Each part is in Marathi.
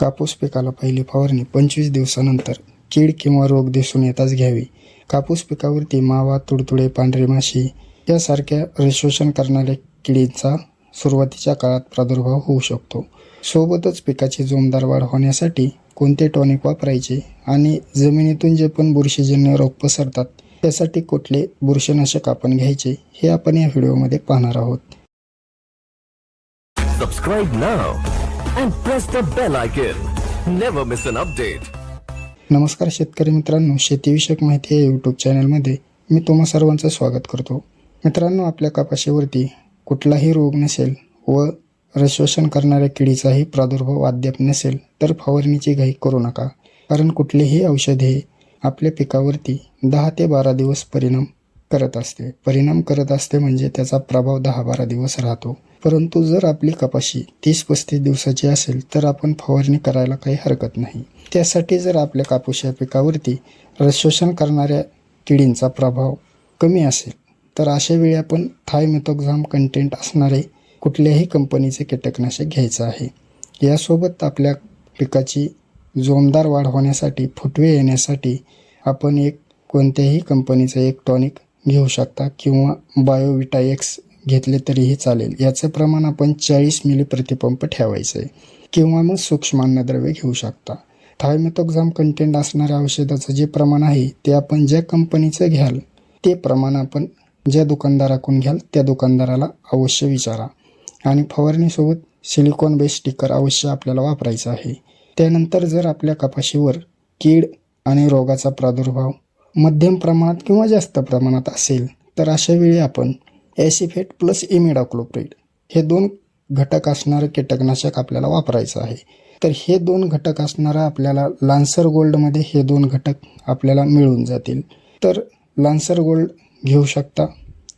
कापूस पिकाला पहिली फवारणी पंचवीस दिवसानंतर कीड किंवा रोग दिसून येताच घ्यावी. कापूस पिकावरती मावा तुडतुडे पांढरे माशी यासारख्या रेशोषण करणाऱ्या किडींचा सुरुवातीच्या काळात प्रादुर्भाव होऊ शकतो. सोबतच पिकाची जोमदार वाढ होण्यासाठी कोणते टॉनिक वापरायचे आणि जमिनीतून जे पण बुरशीजन्य रोग पसरतात त्यासाठी कुठले बुरशीनाशक आपण घ्यायचे हे आपण या व्हिडिओमध्ये पाहणार आहोत. And press the bell icon. Never miss an update. नमस्कार शेतकरी मित्रांनो शेतीविषयक माहिती या यूट्यूब चॅनलमध्ये मी तुम्हा सर्वांचं स्वागत करतो मित्रांनो आपल्या कपाशीवरती कुठलाही रोग नसेल व रसोषण करणाऱ्या किडीचाही प्रादुर्भाव अद्याप नसेल तर फवारणीची घाई करू नका कारण कुठलीही औषधे आपल्या पिकावरती दहा ते बारा दिवस परिणाम करत असते परिणाम करत असते म्हणजे त्याचा प्रभाव दहा बारा दिवस राहतो परंतु जर आपली कपाशी तीस पस्तीस दिवसाची असेल तर आपण फवारणी करायला काही हरकत नाही. त्यासाठी जर आपल्या कापूस या पिकावरती रसशोषण करणाऱ्या किडींचा प्रभाव कमी असेल तर अशा वेळी आपण थायमेथोक्झाम कंटेंट असणारे कुठल्याही कंपनीचे कीटकनाशक घ्यायचं आहे. यासोबत आपल्या पिकाची जोमदार वाढ होण्यासाठी फुटवे येण्यासाठी आपण एक कोणत्याही कंपनीचं एक टॉनिक घेऊ शकता किंवा बायोविटा एक्स घेतले तरीही चालेल. याचं प्रमाण आपण चाळीस मिली प्रतिपंप ठेवायचं. आहे किंवा मग सूक्ष्म अन्नद्रव्य घेऊ शकता. थायमेथोक्झाम कंटेंट असणाऱ्या औषधाचं जे प्रमाण आहे ते आपण ज्या कंपनीचं घ्याल ते प्रमाण आपण ज्या दुकानदाराकडून घ्याल त्या दुकानदाराला अवश्य विचारा. आणि फवारणीसोबत सिलिकॉन बेस स्टिकर अवश्य आपल्याला वापरायचं आहे. त्यानंतर जर आपल्या कपाशीवर कीड आणि रोगाचा प्रादुर्भाव मध्यम प्रमाणात किंवा जास्त प्रमाणात असेल तर अशा वेळी आपण ॲसिफेट प्लस इमिडाक्लोप्रिड हे दोन घटक असणारं कीटकनाशक आपल्याला वापरायचं आहे. तर हे दोन घटक असणारा आपल्याला लान्सर गोल्डमध्ये हे दोन घटक आपल्याला मिळून जातील. तर लान्सर गोल्ड घेऊ शकता.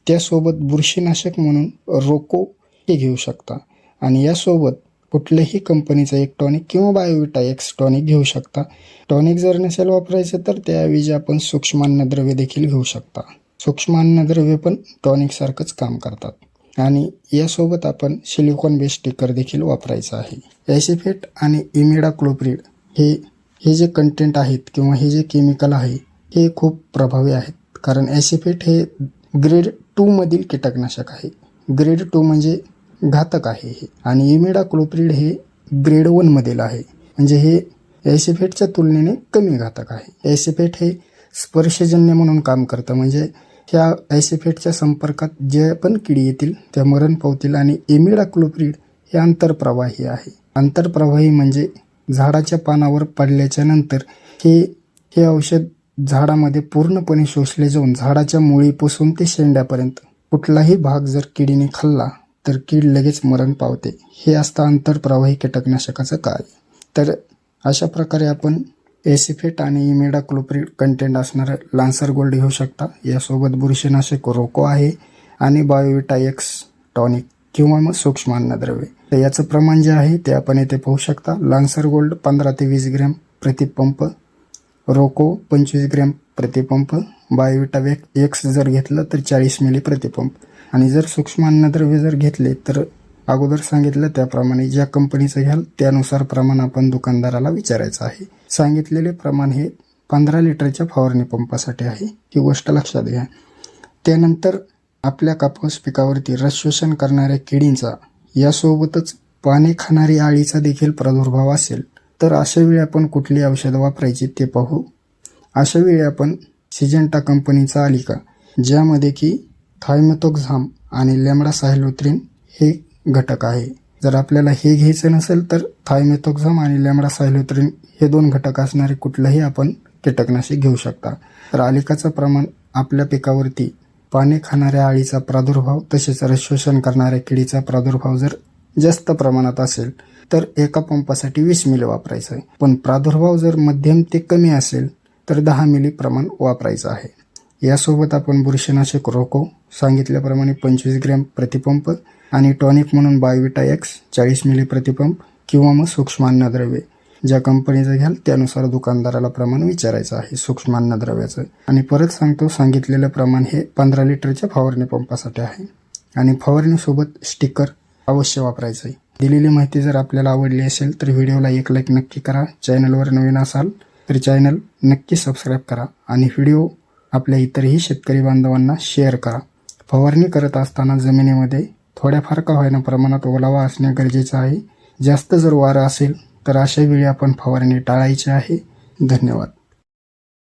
त्यासोबत बुरशीनाशक म्हणून रोको हे घेऊ शकता. आणि यासोबत कुठल्याही कंपनीचं एक टॉनिक किंवा बायोविटा एक्स टॉनिक घेऊ शकता. टॉनिक जर नसेल वापरायचं तर त्याऐवजी आपण सूक्ष्म अन्नद्रव्य देखील घेऊ शकता. सूक्ष्म अन्नद्रव्य पण टॉनिकसारखंच काम करतात. आणि यासोबत आपण सिलिकॉन बेस स्टिकर देखील वापरायचं आहे. ॲसिफेट आणि इमिडाक्लोप्रिड हे हे जे कंटेंट आहेत किंवा हे जे केमिकल आहे हे खूप प्रभावी आहेत. कारण ॲसिफेट हे ग्रेड टूमधील कीटकनाशक आहे. ग्रेड टू म्हणजे घातक आहे हे. आणि इमिडाक्लोप्रिड हे ग्रेड वनमधील आहे. म्हणजे हे ॲसिफेटच्या तुलनेने कमी घातक आहे. ॲसिफेट हे स्पर्शजन्य म्हणून काम करतं. म्हणजे ह्या ॲसिफेटच्या संपर्कात जे पण किडी येतील त्या मरण पावतील आणि इमिडाक्लोप्रिड हे आंतरप्रवाही आहे. आंतरप्रवाही म्हणजे झाडाच्या पानावर पडल्याच्या नंतर हे हे औषध झाडामध्ये पूर्णपणे शोषले जाऊन झाडाच्या मुळीपासून ते शेंड्यापर्यंत. कुठलाही भाग जर किडीने खाल्ला तर कीड लगेच मरण पावते. हे असतं आंतरप्रवाही कीटकनाशकाचं कार्य. तर अशा प्रकारे आपण एसिफेट आणि इमिडाक्लोप्रिड कंटेंट असणारं लान्सर गोल्ड घेऊ शकता. यासोबत बुरशीनाशक रोको आहे आणि बायोविटा एक्स टॉनिक किंवा मग सूक्ष्म अन्नद्रव्य तर याचं प्रमाण जे आहे ते आपण येथे पाहू शकता. लान्सर गोल्ड पंधरा ते वीस ग्रॅम प्रतिपंप रोको पंचवीस ग्रॅम प्रतिपंप बायोविटा वेक एक्स जर घेतलं तर चाळीस मिली प्रतिपंप आणि जर सूक्ष्म अन्नद्रव्य जर घेतले तर अगोदर सांगितलं त्याप्रमाणे ज्या कंपनीचं घ्याल त्यानुसार प्रमाण आपण दुकानदाराला विचारायचं आहे. सांगितलेले प्रमाण हे पंधरा लिटरच्या फवारणी पंपासाठी आहे. ही गोष्ट लक्षात घ्या. त्यानंतर आपल्या कापूस पिकावरती रस शोषण करणाऱ्या किडींचा यासोबतच पाने खाणारी आळीचा देखील प्रादुर्भाव असेल तर अशा वेळी आपण कुठली औषधं वापरायची ते पाहू. अशा वेळी आपण सिजेंटा कंपनीचा आलिका ज्यामध्ये की थायमेथोक्झाम आणि लेमडा सायलोत्रिन हे घटक आहे. जर आपल्याला हे घ्यायचं नसेल तर थायमेथोक्झाम आणि लेमडा सायलोत्रिन हे दोन घटक असणारे कुठलंही आपण कीटकनाशक घेऊ शकता. तर आलिकाचं प्रमाण आपल्या पिकावरती पाने खाणाऱ्या आळीचा प्रादुर्भाव तसेच रसशोषण करणाऱ्या किडीचा प्रादुर्भाव जर जास्त प्रमाणात असेल तर एका पंपासाठी वीस मिली वापरायचं आहे. पण प्रादुर्भाव जर मध्यम ते कमी असेल तर दहा मिली प्रमाण वापरायचं आहे. यासोबत आपण बुरशीनाशक रोको सांगितल्याप्रमाणे पंचवीस ग्रॅम प्रतिपंप आणि टॉनिक म्हणून बायोविटा एक्स चाळीस मिली प्रतिपंप किंवा मग सूक्ष्म अन्नद्रव्ये ज्या कंपनीचं घ्याल त्यानुसार दुकानदाराला प्रमाण विचारायचं आहे सूक्ष्म अन्नद्रव्याचं आणि परत सांगतो सांगितलेलं प्रमाण हे पंधरा लिटरच्या फवारणी पंपासाठी आहे. आणि फवारणीसोबत स्टिकर अवश्य वापरायचं आहे. दिलेली माहिती जर आपल्याला आवडली असेल तर व्हिडिओला एक लाईक नक्की करा. चॅनलवर नवीन असाल तर चॅनल नक्की सबस्क्राईब करा. आणि व्हिडिओ आपल्या इतरही शेतकरी बांधवांना शेअर करा. फवारणी करत असताना जमिनीमध्ये थोड्याफार का होईना प्रमाणात ओलावा असणे गरजेचं आहे. जास्त जर वारं असेल तर अशा वेळी आपण फवारणी टाळायची आहे. धन्यवाद.